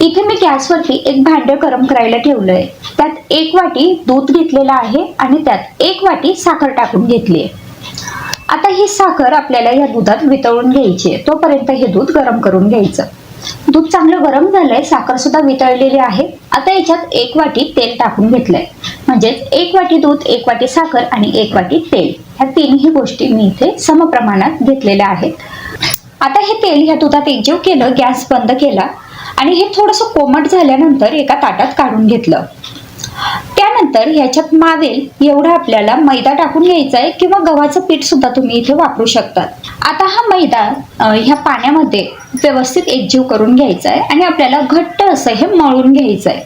इथे मी गॅसवरती एक भांड गरम करायला ठेवलंय. त्यात एक वाटी दूध घेतलेलं आहे आणि त्यात एक वाटी साखर टाकून घेतली आता ही साखर आपल्याला या दुधात वितळून घ्यायची आहे. तोपर्यंत हे दूध गरम करून घ्यायचं. दूध चांगलं गरम झालंय साखर सुद्धा वितळलेली आहे. आता याच्यात एक वाटी तेल टाकून घेतलंय. म्हणजेच एक वाटी दूध एक वाटी साखर आणि एक वाटी तेल. ह्या तीनही गोष्टी मी इथे समप्रमाणात घेतलेल्या आहेत. आता हे तेल ह्या दुधात एकजीव केलं गॅस बंद केला आणि हे थोडंसं कोमट झाल्यानंतर एका ताटात काढून घेतलं. त्यानंतर ह्याच्यात मावेल एवढा आपल्याला मैदा टाकून घ्यायचा आहे किंवा गव्हाचं पीठ सुद्धा तुम्ही इथे वापरू शकतात. आता हा मैदा ह्या पाण्यामध्ये व्यवस्थित एकजीव करून घ्यायचा आहे आणि आपल्याला घट्ट असं हे मळून घ्यायचं आहे.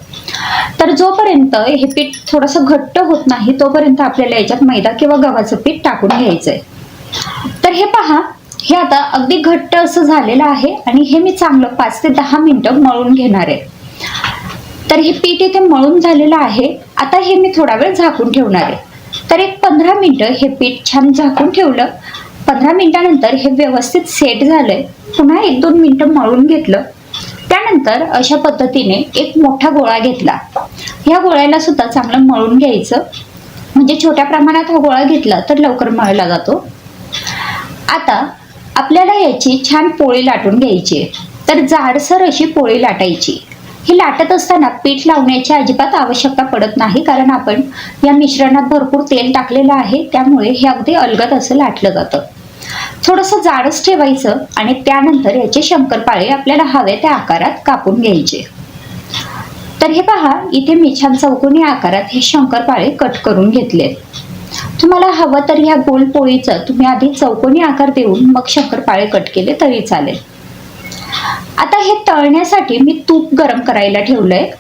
तर जोपर्यंत हे पीठ थोडंसं घट्ट होत नाही तोपर्यंत आपल्याला याच्यात मैदा किंवा गव्हाचं पीठ टाकून घ्यायचं आहे. तर हे पहा हे आता अगदी घट्ट असं झालेलं आहे आणि हे मी चांगलं पाच ते दहा मिनिटं मळून घेणार आहे. तर हे पीठ इथे मळून झालेलं आहे. आता हे मी थोडा वेळ झाकून ठेवणार आहे. तर एक पंधरा मिनिटं हे पीठ छान झाकून ठेवलं. पंधरा मिनिटानंतर हे व्यवस्थित सेट झालंय. पुन्हा एक दोन मिनिटं मळून घेतलं. त्यानंतर अशा पद्धतीने एक मोठा गोळा घेतला. ह्या गोळ्याला सुद्धा चांगलं मळून घ्यायचं. म्हणजे छोट्या प्रमाणात हा गोळा घेतला तर लवकर मळला जातो. आता आपल्याला याची छान पोळी लाटून घ्यायची. तर जाडसर अशी पोळी लाटायची. ही लाटत असताना पीठ लावण्याची अजिबात आवश्यकता पडत नाही कारण आपण या मिश्रणात भरपूर तेल टाकलेलं आहे त्यामुळे हे अगदी अलगद असं लाटलं जातं. थोडंसं जाडच ठेवायचं आणि त्यानंतर याचे शंकरपाळे आपल्याला हवे त्या आकारात कापून घ्यायचे. तर हे पहा इथे मी छान चौकोनी आकारात हे शंकरपाळे कट करून घेतलेत. तुम्हाला हवं तर ह्या गोल पोळीचं तुम्ही आधी चौकोनी आकार देऊन मग शंकरपाळे कट केले तरी चालेल. आता हे तळण्यासाठी मी तूप गरम करायला ठेवलंय.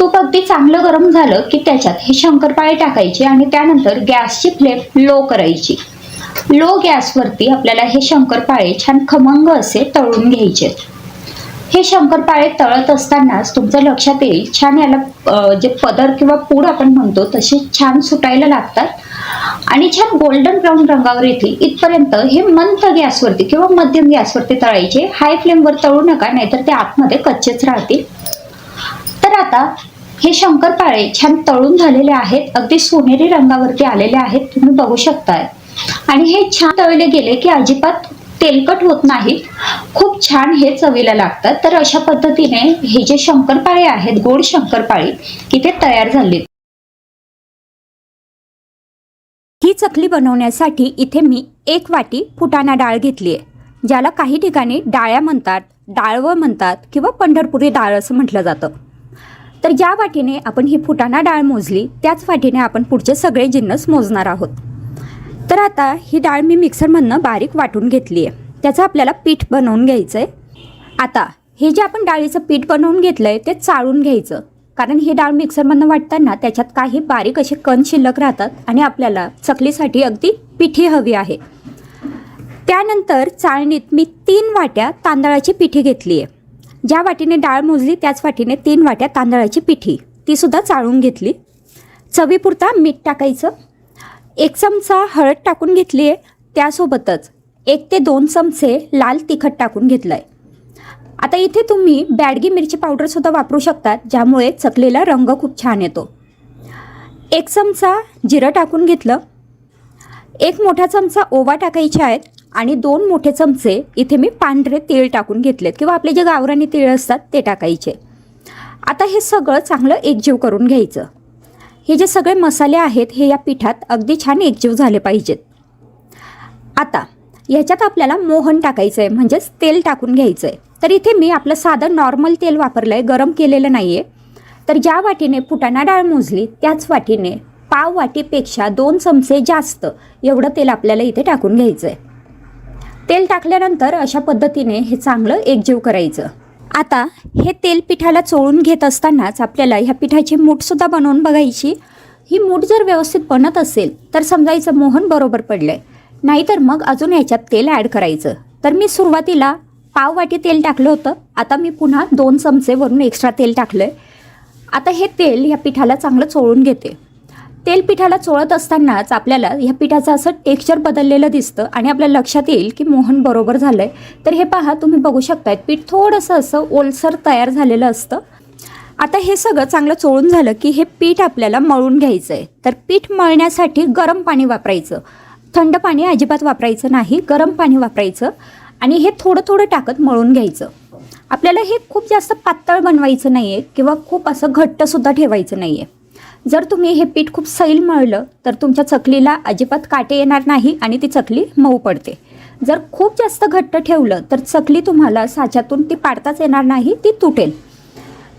तूप अगदी चांगलं गरम झालं की त्याच्यात हे शंकरपाळे टाकायचे आणि त्यानंतर गॅसची फ्लेम लो करायची. लो गॅसवरती आपल्याला हे शंकरपाळे छान खमंग असे तळून घ्यायचे. हे शंकरपाळे तळत असतानाच तुमचं लक्षात येईल छान याला जे पदर किंवा पूड आपण म्हणतो तसे छान सुटायला लागतात. आणि छान गोल्डन ब्राऊन रंगावर येतील इथपर्यंत हे मंद गॅसवरती किंवा मध्यम गॅसवरती तळायचे. हाय फ्लेमवर तळू नका नाहीतर ते आतमध्ये कच्चेच राहतील. तर आता हे शंकरपाळे छान तळून झालेले आहेत. अगदी सोनेरी रंगावरती आलेले आहेत. तुम्ही बघू शकताय. आणि हे छान तळले गेले की अजिबात तेलकट होत नाहीत खूप छान हे चवीला लागतात. तर अशा पद्धतीने हे जे शंकरपाळे आहेत गोड शंकरपाळी इथे तयार झाले चकली बनवण्यासाठी इथे मी एक वाटी फुटाणा डाळ घेतली आहे ज्याला काही ठिकाणी डाळ्या म्हणतात डाळवं म्हणतात किंवा पंढरपुरी डाळ असं म्हटलं जातं. तर ज्या वाटीने आपण ही फुटाणा डाळ मोजली त्याच वाटीने आपण पुढचे सगळे जिन्नस मोजणार आहोत. तर आता ही डाळ मी मिक्सरमधनं बारीक वाटून घेतली आहे. त्याचं आपल्याला पीठ बनवून घ्यायचं आहे आता हे जे आपण डाळीचं पीठ बनवून घेतलं आहे ते चाळून घ्यायचं. कारण ही डाळ मिक्सरमधनं वाटताना त्याच्यात काही बारीक असे कण शिल्लक राहतात आणि आपल्याला चकलीसाठी अगदी पिठी हवी आहे. त्यानंतर चाळणीत मी तीन वाट्या तांदळाची पिठी घेतली आहे ज्या वाटीने डाळ मोजली त्याच वाटीने तीन वाट्या तांदळाची पिठी. तीसुद्धा चाळून घेतली. चवीपुरता मीठ टाकायचं. एक चमचा हळद टाकून घेतली आहे त्यासोबतच एक ते दोन चमचे लाल तिखट टाकून घेतलं आहे आता इथे तुम्ही बॅडगी मिरची पावडरसुद्धा वापरू शकतात ज्यामुळे चकलीला रंग खूप छान येतो. एक चमचा जिरं टाकून घेतलं. एक मोठा चमचा ओवा टाकायचे आहेत आणि दोन मोठे चमचे इथे मी पांढरे तेल टाकून घेतलेत किंवा आपले जे गावरानी तीळ असतात ते टाकायचे. आता हे सगळं चांगलं एकजीव करून घ्यायचं. हे जे सगळे मसाले आहेत हे या पिठात अगदी छान एकजीव झाले पाहिजेत. आता ह्याच्यात आपल्याला मोहन टाकायचं आहे म्हणजेच तेल टाकून घ्यायचं आहे तर इथे मी आपलं साधं नॉर्मल तेल वापरलं आहे गरम केलेलं नाही आहे तर ज्या वाटीने फुटाणा डाळ मोजली त्याच वाटीने पाव वाटीपेक्षा दोन चमचे जास्त एवढं तेल आपल्याला इथे टाकून घ्यायचं आहे तेल टाकल्यानंतर अशा पद्धतीने हे चांगलं एकजीव करायचं. आता हे तेल पिठाला चोळून घेत असतानाच आपल्याला ह्या पिठाची मूठसुद्धा बनवून बघायची. ही मूठ जर व्यवस्थित बनत असेल तर समजायचं मोहन बरोबर पडलं आहे नाहीतर मग अजून ह्याच्यात तेल ॲड करायचं. तर मी सुरुवातीला पाव वाटी तेल टाकलं होतं. आता मी पुन्हा दोन चमचे वरून एक्स्ट्रा तेल टाकलं आहे आता हे तेल ह्या पिठाला चांगलं चोळून घेते. तेल पिठाला चोळत असतानाच आपल्याला ह्या पिठाचं असं टेक्स्चर बदललेलं दिसतं आणि आपल्या लक्षात येईल की मोहन बरोबर झालं आहे तर हे पहा तुम्ही बघू शकताय पीठ थोडंसं असं ओलसर तयार झालेलं असतं. आता हे सगळं चांगलं चोळून झालं की हे पीठ आपल्याला मळून घ्यायचं आहे तर पीठ मळण्यासाठी गरम पाणी वापरायचं. थंड पाणी अजिबात वापरायचं नाही गरम पाणी वापरायचं. आणि हे थोडं थोडं टाकत मळून घ्यायचं. आपल्याला हे खूप जास्त पातळ बनवायचं नाही आहे किंवा खूप असं घट्टसुद्धा ठेवायचं नाही आहे जर तुम्ही हे पीठ खूप सैल मळलं तर तुमच्या चकलीला अजिबात काटे येणार नाही आणि ती चकली मऊ पडते. जर खूप जास्त घट्ट ठेवलं तर चकली तुम्हाला साच्यातून ती पाडताच येणार नाही ती तुटेल.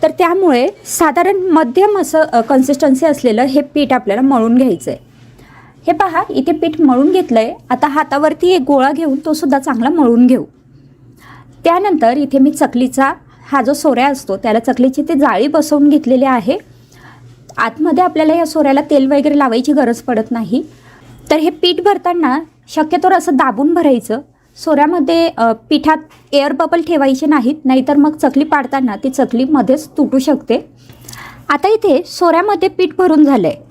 तर त्यामुळे साधारण मध्यम असं कन्सिस्टन्सी असलेलं हे पीठ आपल्याला मळून घ्यायचं आहे हे पहा इथे पीठ मळून घेतलं आहे आता हातावरती एक गोळा घेऊन तो सुद्धा चांगला मळून घेऊ. त्यानंतर इथे मी चकलीचा हा जो सोऱ्या असतो त्याला चकलीची ते जाळी बसवून घेतलेली आहे. आतमध्ये आपल्याला या सोऱ्याला तेल वगैरे लावायची गरज पडत नाही. तर हे पीठ भरताना शक्यतोवर असं दाबून भरायचं. सोऱ्यामध्ये पिठात एअर बबल ठेवायचे नाहीत नाहीतर मग चकली पाडताना ती चकलीमध्येच तुटू शकते. आता इथे सोऱ्यामध्ये पीठ भरून झालं आहे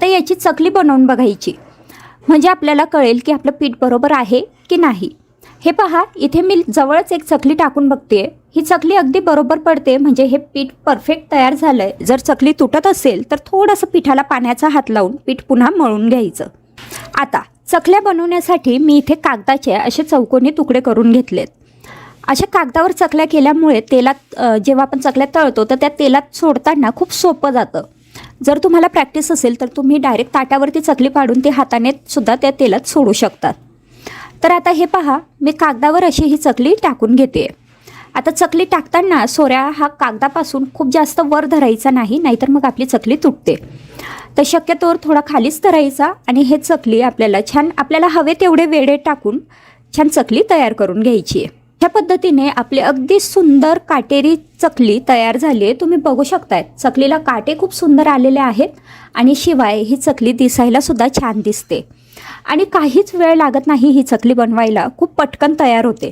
आता याची चकली बनवून बघायची. म्हणजे आपल्याला कळेल की आपलं पीठ बरोबर आहे की नाही. हे पहा इथे मी जवळच एक चकली टाकून बघते ही चकली अगदी बरोबर पडते म्हणजे हे पीठ परफेक्ट तयार झालं आहे जर चकली तुटत असेल तर थोडंसं पिठाला पाण्याचा हात लावून पीठ पुन्हा मळून घ्यायचं. आता चकल्या बनवण्यासाठी मी इथे कागदाचे असे चौकोनी तुकडे करून घेतलेत. अशा कागदावर चकल्या केल्यामुळे तेलात जेव्हा आपण चकल्या तळतो तर त्या तेलात सोडताना खूप सोपं जातं. जर तुम्हाला प्रॅक्टिस असेल तर तुम्ही डायरेक्ट ताटावरती चकली पाडून ते हाताने सुद्धा त्या तेलात सोडू शकतात तर आता हे पहा मी कागदावर अशी ही चकली टाकून घेते. आता चकली टाकताना सोऱ्या हा कागदापासून खूप जास्त वर धरायचा नाही नाहीतर मग आपली चकली तुटते. तर शक्यतोवर थोडा खालीच धरायचा आणि हे चकली आपल्याला छान आपल्याला हवे तेवढे वेडे टाकून छान चकली तयार करून घ्यायची आहे. ह्या पद्धतीने आपली अगदी सुंदर काटेरी चकली तयार झाली आहे. तुम्ही बघू शकताय चकलीला काटे खूप सुंदर आलेले आहेत आणि शिवाय ही चकली दिसायला सुद्धा छान दिसते. आणि काहीच वेळ लागत नाही ही चकली बनवायला खूप पटकन तयार होते.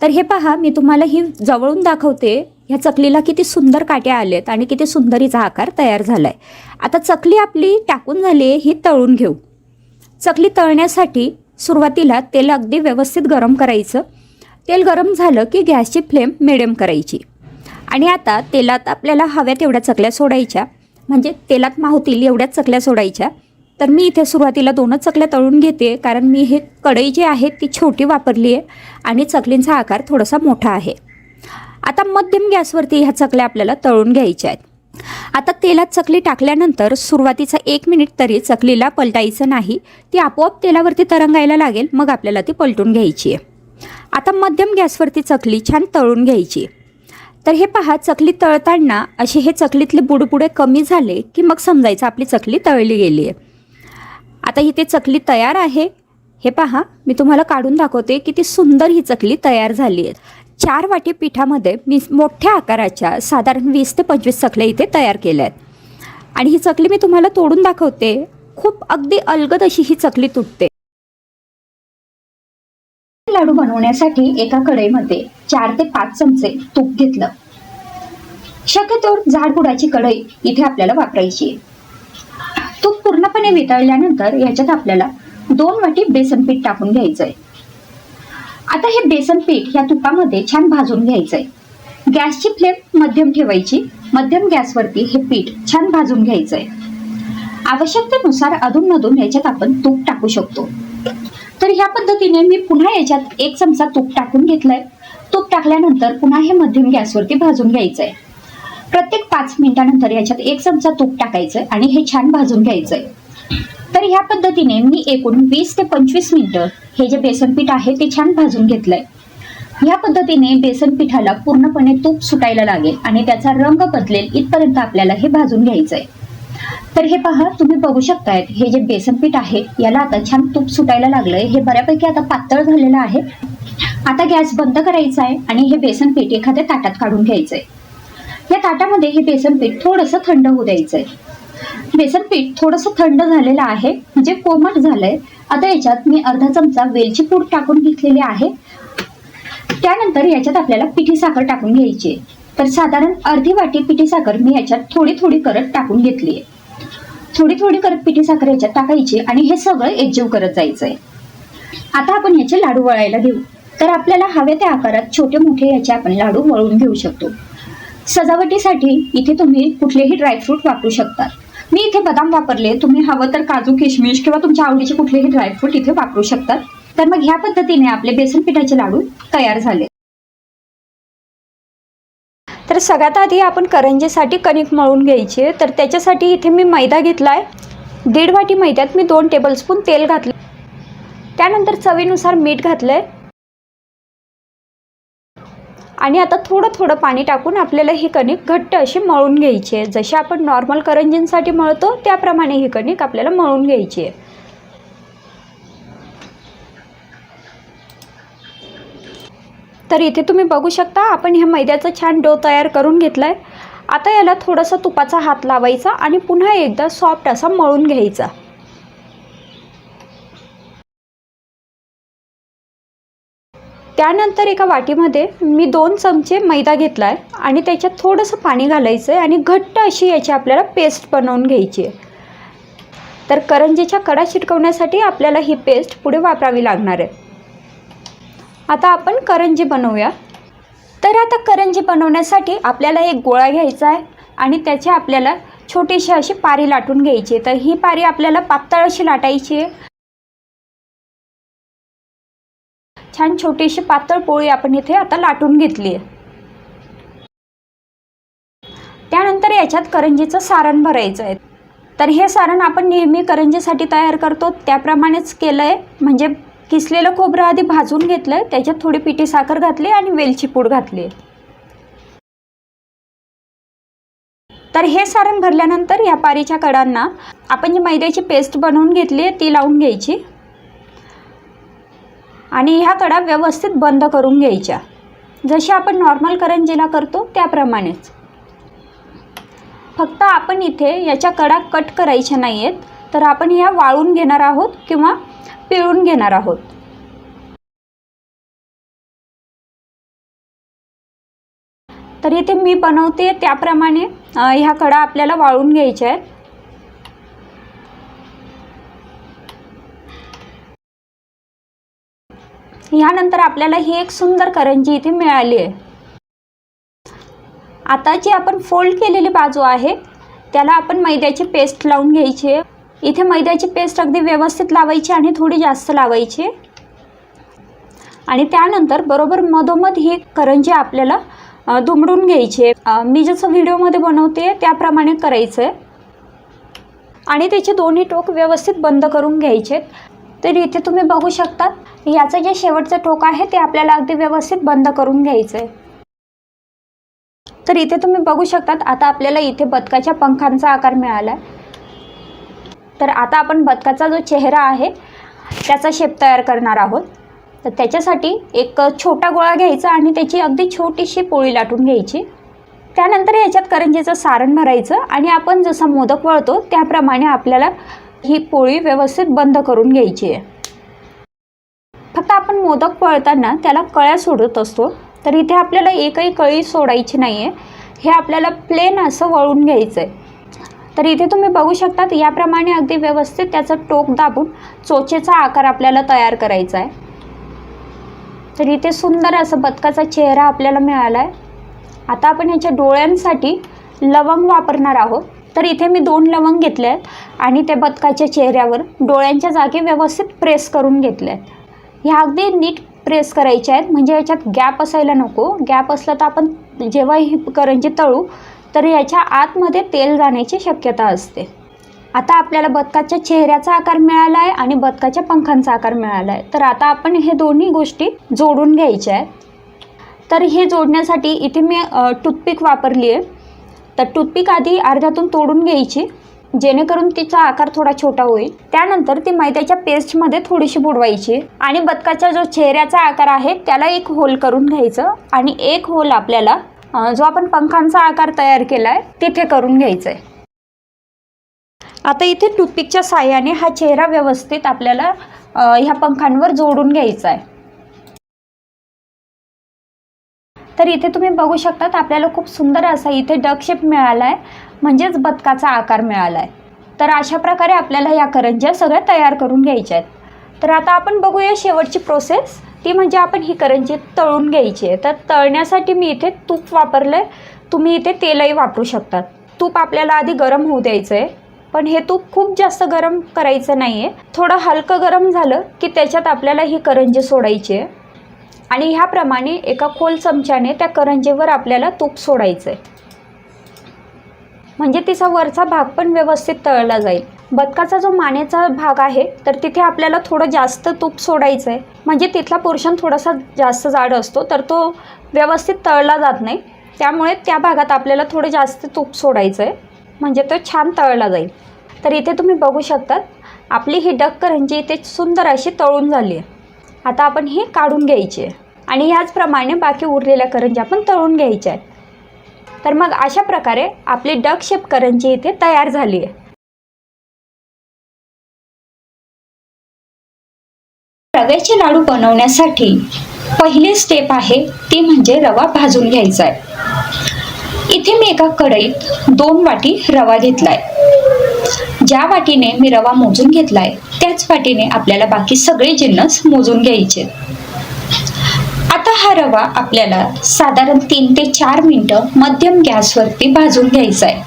तर हे पहा मी तुम्हाला ही जवळून दाखवते ह्या चकलीला किती सुंदर काटे आलेत आणि किती सुंदरीचा आकार तयार झाला आहे आता चकली आपली टाकून झाली आहे ही तळून घेऊ. चकली तळण्यासाठी सुरुवातीला तेल अगदी व्यवस्थित गरम करायचं. तेल गरम झालं की गॅसची फ्लेम मिडियम करायची. आणि आता तेलात आपल्याला हव्या तेवढ्या चकल्या सोडायच्या. म्हणजे तेलात मावतील एवढ्याच चकल्या सोडायच्या. तर मी इथे सुरुवातीला दोनच चकल्या तळून घेते. कारण मी हे कढई जी आहे ती छोटी वापरली आहे आणि चकलींचा आकार थोडासा मोठा आहे. आता मध्यम गॅसवरती ह्या चकल्या आपल्याला तळून घ्यायच्या आहेत. आता तेलात चकली टाकल्यानंतर सुरुवातीचा एक मिनिट तरी चकलीला पलटायचं नाही. ती आपोआप तेलावरती तरंगायला लागेल मग आपल्याला ती पलटून घ्यायची आहे. आता मध्यम गॅसवरती चकली छान तळून घ्यायची. तर हे पहा चकली तळताना असे हे चकलीतले बुडबुडे कमी झाले की मग समजायचं आपली चकली तळली गेली आहे आता इथे चकली तयार आहे. हे पहा मी तुम्हाला काढून दाखवते किती सुंदर ही चकली तयार झाली आहे चार वाटी पिठामध्ये मी मोठ्या आकाराच्या साधारण वीस ते पंचवीस चकल्या इथे तयार केल्या आहेत. आणि ही चकली मी तुम्हाला तोडून दाखवते. खूप अगदी अलगद अशी ही चकली तुटते. लाडू बनवण्यासाठी एका कढईमध्ये चार ते पाच चमचे तूप घेतलं. शक्यतोर झाडपुडाची कढई इथे आपल्याला वापरायची तूप पूर्णपणे वितळल्यानंतर याच्यात आपल्याला दोन वाटी बेसन पीठ टाकून घ्यायचंय. आता हे बेसन पीठ या तुपामध्ये छान भाजून घ्यायचंय. गॅसची फ्लेम मध्यम ठेवायची. मध्यम गॅसवरती हे पीठ छान भाजून घ्यायचंय. आवश्यकतेनुसार अधूनमधून याच्यात आपण तूप टाकू शकतो. तर ह्या पद्धतीने मी पुन्हा याच्यात एक चमचा तूप टाकून घेतलंय. तूप टाकल्यानंतर पुन्हा हे मध्यम गॅसवरती भाजून घ्यायचंय. प्रत्येक पाच मिनिटानंतर याच्यात एक चमचा तूप टाकायचंय आणि हे छान भाजून घ्यायचंय. तर ह्या पद्धतीने मी एकूण वीस ते पंचवीस मिनिटं हे जे बेसन पीठ आहे ते छान भाजून घेतलंय. ह्या पद्धतीने बेसन पिठाला पूर्णपणे तूप सुटायला लागेल आणि त्याचा रंग बदलेल इथपर्यंत आपल्याला हे भाजून घ्यायचंय. तर हे पहा तुम्ही बघू शकतायत हे जे बेसन पीठ आहे याला आता छान तूप सुटायला लागलंय. हे बऱ्यापैकी आता पातळ झालेलं आहे. आता गॅस बंद करायचा आहे आणि हे बेसन पीठ एखाद्या ताटात काढून घ्यायचंय. या ताटामध्ये हे बेसन पीठ थोडंसं थंड होऊ द्यायचंय. बेसन पीठ थोडंसं थंड झालेलं आहे म्हणजे कोमट झालंय. आता याच्यात मी अर्धा चमचा वेलची पूड टाकून घेतलेली आहे. त्यानंतर याच्यात आपल्याला पिठी साखर टाकून घ्यायची आहे. तर साधारण अर्धी वाटी पिठी साखर मी याच्यात थोडी थोडी करत टाकून घेतली आहे थोडी थोडी करत पिठी साखर याच्यात टाकायची आणि हे सगळं एकजीव करत जायचंय. आता आपण याचे लाडू वळायला घेऊ. तर आपल्याला हव्या त्या आकारात छोटे मोठे याचे आपण लाडू वळून घेऊ शकतो. सजावटीसाठी इथे तुम्ही कुठलेही ड्रायफ्रूट वापरू शकता. मी इथे बदाम वापरले तुम्ही हवं तर काजू किशमिश किंवा तुमच्या आवडीचे कुठलेही ड्रायफ्रूट इथे वापरू शकतात तर मग ह्या पद्धतीने आपले बेसन पिठाचे लाडू तयार झाले. तर सगळ्यात आधी आपण करंजीसाठी कणिक मळून घ्यायची. आहे. तर त्याच्यासाठी इथे मी मैदा घेतला आहे दीड वाटी मैद्यात मी दोन टेबलस्पून तेल घातलं त्यानंतर चवीनुसार मीठ घातलं आहे आणि आता थोडं थोडं पाणी टाकून आपल्याला ही कणिक घट्ट अशी मळून घ्यायची आहे. जशी आपण नॉर्मल करंजींसाठी मळतो त्याप्रमाणे ही कणिक आपल्याला मळून घ्यायची आहे. तर इथे तुम्ही बघू शकता आपण ह्या मैद्याचा छान डो तयार करून घेतला आहे आता याला थोडासा तुपाचा हात लावायचा आणि पुन्हा एकदा सॉफ्ट असा मळून घ्यायचा. त्यानंतर एका वाटीमध्ये मी दोन चमचे मैदा घेतला आहे आणि त्याच्यात थोडंसं पाणी घालायचं आहे आणि घट्ट अशी याची आपल्याला पेस्ट बनवून घ्यायची आहे. तर करंजीच्या कडा चिटकवण्यासाठी आपल्याला ही पेस्ट पुढे वापरावी लागणार आहे. आता आपण करंजी बनवूया. तर आता करंजी बनवण्यासाठी आपल्याला एक गोळा घ्यायचा आहे आणि त्याची आपल्याला छोटीशी अशी पारी लाटून घ्यायची आहे. तर ही पारी आपल्याला पातळ अशी लाटायची आहे. छान छोटीशी पातळ पोळी आपण इथे आता लाटून घेतली आहे. त्यानंतर याच्यात करंजीचं सारण भरायचं आहे. तर हे सारण आपण नेहमी करंजीसाठी तयार करतो. त्याप्रमाणेच केलं आहे म्हणजे किसलेलं खोबरं आधी भाजून घेतलं आहे त्याच्यात थोडी पिठी साखर घातली आणि वेलची पूड घातली. तर हे सारण भरल्यानंतर या पारीच्या कडांना आपण जी मैद्याची पेस्ट बनवून घेतली आहे ती लावून घ्यायची. आणि ह्या कडा व्यवस्थित बंद करून घ्यायच्या. जशी आपण नॉर्मल करंजीला करतो त्याप्रमाणेच. फक्त आपण इथे याच्या कडा कट करायच्या नाही आहेत तर आपण ह्या वाळून घेणार आहोत किंवा पिळून घेणार आहोत. तर इथे मी बनवते त्याप्रमाणे ह्या कडा आपल्याला वाळून घ्यायच्या आहेत. ह्यानंतर आपल्याला ही एक सुंदर करंजी इथे मिळाली आहे. आता जी आपण फोल्ड केलेली बाजू आहे त्याला आपण मैद्याची पेस्ट लावून घ्यायची आहे. इथे मैद्याची पेस्ट अगदी व्यवस्थित लावायची आणि थोडी जास्त लावायची. आणि त्यानंतर बरोबर मधोमध ही करंजी आपल्याला दुमडून घ्यायची. आहे मी जसं व्हिडिओमध्ये बनवते त्याप्रमाणे करायचं आहे आणि त्याचे दोन्ही टोक व्यवस्थित बंद करून घ्यायचे. तर इथे तुम्ही बघू शकता याचं जे शेवटचं टोक आहे ते आपल्याला अगदी व्यवस्थित बंद करून घ्यायचं आहे तर इथे तुम्ही बघू शकतात आता आपल्याला इथे बदकाच्या पंखांचा आकार मिळाला आहे तर आता आपण बदकाचा जो चेहरा आहे त्याचा शेप तयार करणार आहोत. तर त्याच्यासाठी एक छोटा गोळा घ्यायचा आणि त्याची अगदी छोटीशी पोळी लाटून घ्यायची. त्यानंतर याच्यात करंजीचं सारण भरायचं आणि आपण जसा मोदक वळतो त्याप्रमाणे आपल्याला ही पोळी व्यवस्थित बंद करून घ्यायची आहे. फक्त आपण मोदक वळताना त्याला कळ्या सोडत असतो. तर इथे आपल्याला एकही कळी सोडायची नाही आहे हे आपल्याला प्लेन असं वळून घ्यायचं आहे तर इथे तुम्ही बघू शकतात याप्रमाणे अगदी व्यवस्थित त्याचं टोक दाबून चोचेचा आकार आपल्याला तयार करायचा आहे. तर इथे सुंदर असं बदकाचा चेहरा आपल्याला मिळाला आहे आता आपण याच्या डोळ्यांसाठी लवंग वापरणार आहोत. तर इथे मी दोन लवंग घेतले आहेत आणि त्या बदकाच्या चेहऱ्यावर डोळ्यांच्या जागी व्यवस्थित प्रेस करून घेतले आहेत. ह्या अगदी नीट प्रेस करायच्या आहेत म्हणजे याच्यात गॅप असायला नको. गॅप असला तर आपण जेव्हा ही करंजी तळू तर याच्या आतमध्ये तेल जाण्याची शक्यता असते. आता आपल्याला बदकाच्या चेहऱ्याचा आकार मिळाला आहे आणि बदकाच्या पंखांचा आकार मिळाला आहे तर आता आपण हे दोन्ही गोष्टी जोडून घ्यायच्या आहेत. तर हे जोडण्यासाठी इथे मी टूथपिक वापरली आहे तर टूथपिक आधी अर्ध्यातून तोडून घ्यायची जेणेकरून तिचा आकार थोडा छोटा होईल. त्यानंतर ती मैद्याच्या पेस्टमध्ये थोडीशी बुडवायची आणि बदकाचा जो चेहऱ्याचा आकार आहे त्याला एक होल करून घ्यायचं आणि एक होल आपल्याला जो आपण पंखांचा आकार तयार केला आहे तिथे करून घ्यायचं आहे आता इथे टूथपिकच्या साह्याने हा चेहरा व्यवस्थित आपल्याला ह्या पंखांवर जोडून घ्यायचा आहे तर इथे तुम्ही बघू शकतात आपल्याला खूप सुंदर असा इथे डकशेप मिळाला आहे म्हणजेच बदकाचा आकार मिळाला आहे तर अशा प्रकारे आपल्याला या करंज्या सगळ्या तयार करून घ्यायच्या आहेत तर आता आपण बघूया शेवटची प्रोसेस ती म्हणजे आपण ही करंजी तळून घ्यायची आहे. तर तळण्यासाठी मी इथे तूप वापरलं आहे तुम्ही इथे तेलही वापरू शकतात. तूप आपल्याला आधी गरम होऊ द्यायचं आहे पण हे तूप खूप जास्त गरम करायचं नाही आहे थोडं हलकं गरम झालं की त्याच्यात आपल्याला ही करंजी सोडायची आहे. आणि ह्याप्रमाणे एका खोल चमच्याने त्या करंजीवर आपल्याला तूप सोडायचं आहे म्हणजे तिचा वरचा भाग पण व्यवस्थित तळला जाईल. बदकाचा जो मानेचा भाग आहे तर तिथे आपल्याला थोडं जास्त तूप सोडायचं आहे म्हणजे तिथला पोर्शन थोडासा जास्त जाड असतो तर तो व्यवस्थित तळला जात नाही. त्यामुळे त्या भागात आपल्याला थोडं जास्त तूप सोडायचं आहे म्हणजे तो छान तळला जाईल. तर इथे तुम्ही बघू शकतात आपली ही डक करंजी इथे सुंदर अशी तळून झाली आहे. आता आपण ही काढून घ्यायची. आहे आणि ह्याचप्रमाणे बाकी उरलेल्या करंजी आपण तळून घ्यायच्या आहेत. तर मग अशा प्रकारे आपली डक शेप करंजी इथे तयार झाली आहे. रव्याचे लाडू बनवण्यासाठी पहिली स्टेप आहे ती म्हणजे रवा भाजून घ्यायचा आहे. इथे मी एका कढईत दोन वाटी रवा घेतलाय. ज्या वाटीने मी रवा मोजून घेतलाय त्याच वाटीने आपल्याला बाकी सगळे जिन्नस मोजून घ्यायचे. आता हा रवा आपल्याला साधारण तीन ते चार मिनटं मध्यम गॅसवरती भाजून घ्यायचा आहे.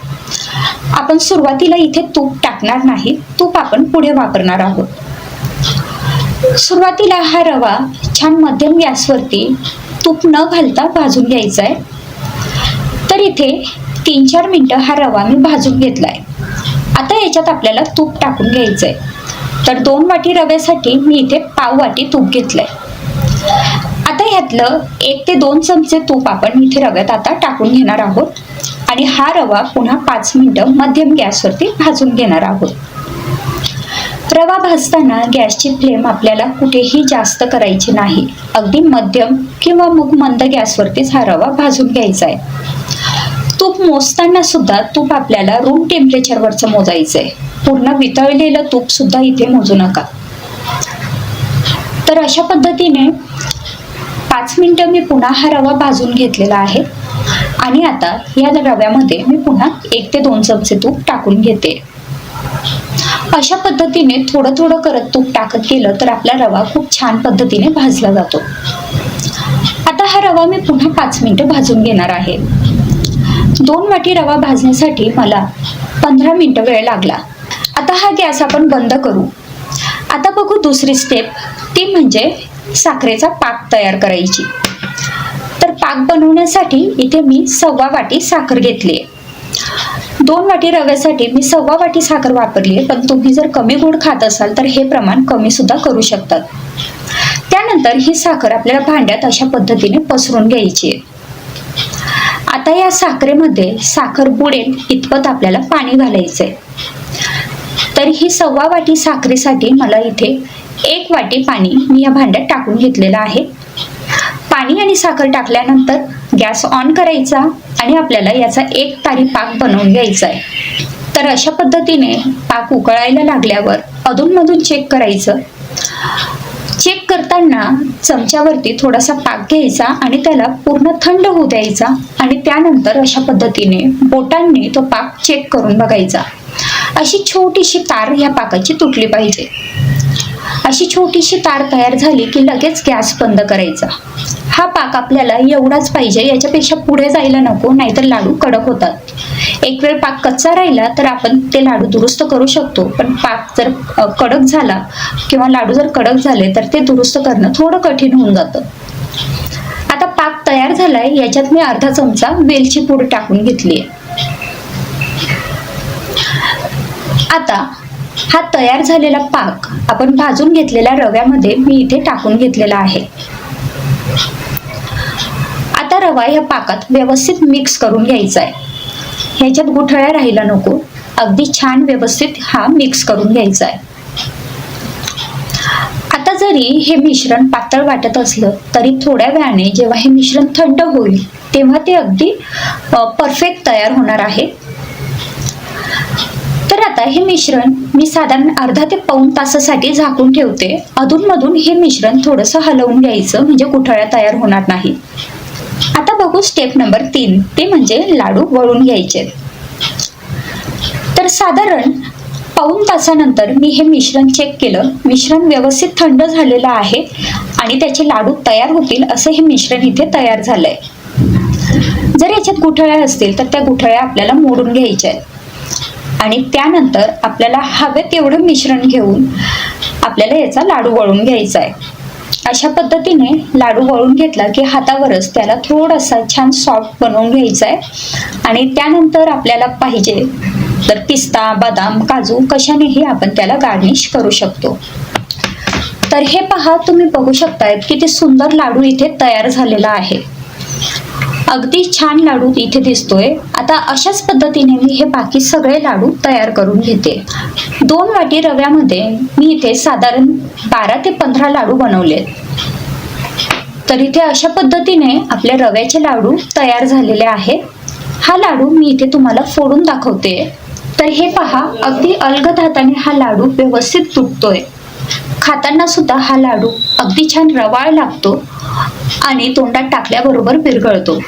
आपण सुरुवातीला इथे तूप टाकणार नाही तूप आपण पुढे वापरणार आहोत. सुरुवातीला हा रवा छान मध्यम गॅसवरती तूप न घालता भाजून घ्यायचा आहे तर इथे तीन चार मिनटं हा रवा मी भाजून घेतलाय. आता याच्यात आपल्याला तूप टाकून घ्यायचंय. तर दोन वाटी रव्यासाठी मी इथे पाव वाटी तूप घेतलंय. आता ह्यातलं एक ते दोन चमचे तूप आपण इथे रव्यात आता टाकून घेणार आहोत. आणि हा रवा पुन्हा पाच मिनिटं मध्यम गॅसवरती भाजून घेणार आहोत. रवा भाजताना गॅसची फ्लेम आपल्याला कुठेही जास्त करायची नाही. अगदी मध्यम किंवा मग मंद गॅसवरतीच हा रवा भाजून घ्यायचा आहे. तूप मोजताना सुद्धा तूप आपल्याला रूम टेम्परेचरवरचं मोजायचं आहे पूर्ण वितळलेलं तूप सुद्धा इथे मोजू नका. तर अशा पद्धतीने पाच मिनिटं मी पुन्हा हा रवा भाजून घेतलेला आहे. आणि आता या रव्यामध्ये मी पुन्हा एक ते दोन चमचे तूप टाकून घेते. अशा पद्धतीने थोडं थोडं करत तूप टाकत गेलं तर आपला रवा खूप छान पद्धतीने भाजला जातो. आता हा रवा मी पुन्हा पाच मिनिटं भाजून घेणार आहे. दोन वाटी रवा भाजण्यासाठी मला पंधरा मिनिटं वेळ लागला. आता हा गॅस आपण बंद करू. आता बघू दुसरी स्टेप ती म्हणजे साखरेचा पाक तयार करायची. तर पाक बनवण्यासाठी इथे मी सव्वा वाटी साखर घेतली आहे. दोन वाटी रव्यासाठी मी सव्वा वाटी साखर वापरली आहे पण तुम्ही जर कमी गोड खात असाल तर हे प्रमाण कमी सुद्धा करू शकतात. त्यानंतर ही साखर आपल्याला भांड्यात अशा पद्धतीने पसरून घ्यायची आहे. आता या साखरेमध्ये साखर बुडेल इतपत आपल्याला पाणी घालायचंय. तर ही सव्वा वाटी साखरेसाठी मला इथे एक वाटी पाणी मी या भांड्यात टाकून घेतलेलं आहे. पाणी आणि साखर टाकल्यानंतर गॅस ऑन करायचा आणि आपल्याला याचा एक तारी पाक बनवून घ्यायचा आहे. तर अशा पद्धतीने पाक उकळायला लागल्यावर अधूनमधून चेक करायचं. चेक करताना चमच्यावरती थोडासा पाक घ्यायचा आणि त्याला पूर्ण थंड होऊ द्यायचा आणि त्यानंतर अशा पद्धतीने बोटांनी तो पाक चेक करून बघायचा. अशी छोटीशी तार या पाकाची तुटली पाहिजे. अशी छोटीशी तार तयार झाली की लगेच गॅस बंद करायचा. हा पाक आपल्याला एवढाच पाहिजे याच्यापेक्षा पुढे जायला नको नाहीतर लाडू कडक होतात. एक वेळ पाक कच्चा राहिला तर आपण ते लाडू दुरुस्त करू शकतो पण पाक जर कडक झाला किंवा लाडू जर कडक झाले तर ते दुरुस्त करणं थोडं कठीण होऊन जातं. आता पाक तयार झालाय याच्यात मी अर्धा चमचा वेलची पूड टाकून घेतली आहे आता हा तयार झालेला पाक आपण भाजून घेतलेल्या रव्यामध्ये मी इथे टाकून घेतलेला आहे. आता रवा या पाकात व्यवस्थित मिक्स करून घ्यायचा आहे ह्याच्यात गुठळ्या राहायला नको अगदी छान व्यवस्थित हा मिक्स करून घ्यायचा आहे आता जरी हे मिश्रण पातळ वाटत असलं तरी थोड्या वेळाने जेव्हा हे मिश्रण थंड होईल तेव्हा ते अगदी परफेक्ट तयार होणार आहे. तर आता हे मिश्रण मी साधारण अर्धा ते पाऊन तासासाठी झाकून ठेवते. अधूनमधून हे मिश्रण थोडंसं हलवून घ्यायचं म्हणजे कुठळ्या तयार होणार नाही. आता बघू स्टेप नंबर तीन ते म्हणजे लाडू वळून घ्यायचे. तर साधारण पाऊण तासानंतर मी हे मिश्रण चेक केलं. मिश्रण व्यवस्थित थंड झालेलं आहे आणि त्याचे लाडू तयार होतील असं हे मिश्रण इथे तयार झालंय. जर याच्यात गुठळ्या असतील तर त्या गुठळ्या आपल्याला मोडून घ्यायच्या आहेत. आणि त्यानंतर आपल्याला हवे तेवढं मिश्रण घेऊन आपल्याला याचा लाडू वळून घ्यायचा आहे अशा पद्धतीने लाडू वळून घेतला की हातावरच त्याला थोडासा छान सॉफ्ट बनवून घ्यायचा आहे आणि त्यानंतर आपल्याला पाहिजे तर पिस्ता बदाम काजू कशानेही आपण त्याला गार्निश करू शकतो. तर हे पहा तुम्ही बघू शकताय किती सुंदर लाडू इथे तयार झालेला आहे. अगदी छान लाडू इथे दिसतोय. आता अशाच पद्धतीने मी हे बाकी सगळे लाडू तयार करून घेते. दोन वाटी रव्यामध्ये मी इथे साधारण बारा ते पंधरा लाडू बनवले तर इथे अशा पद्धतीने आपले रव्याचे लाडू तयार झालेले आहेत. हा लाडू मी इथे तुम्हाला फोडून दाखवते. तर हे पहा अगदी अलगद हाताने हा लाडू व्यवस्थित तुटतोय. खाताना सुद्धा हा लाडू अगदी छान रवाळ लागतो आणि तोंडात टाकल्याबरोबर विरघळतो.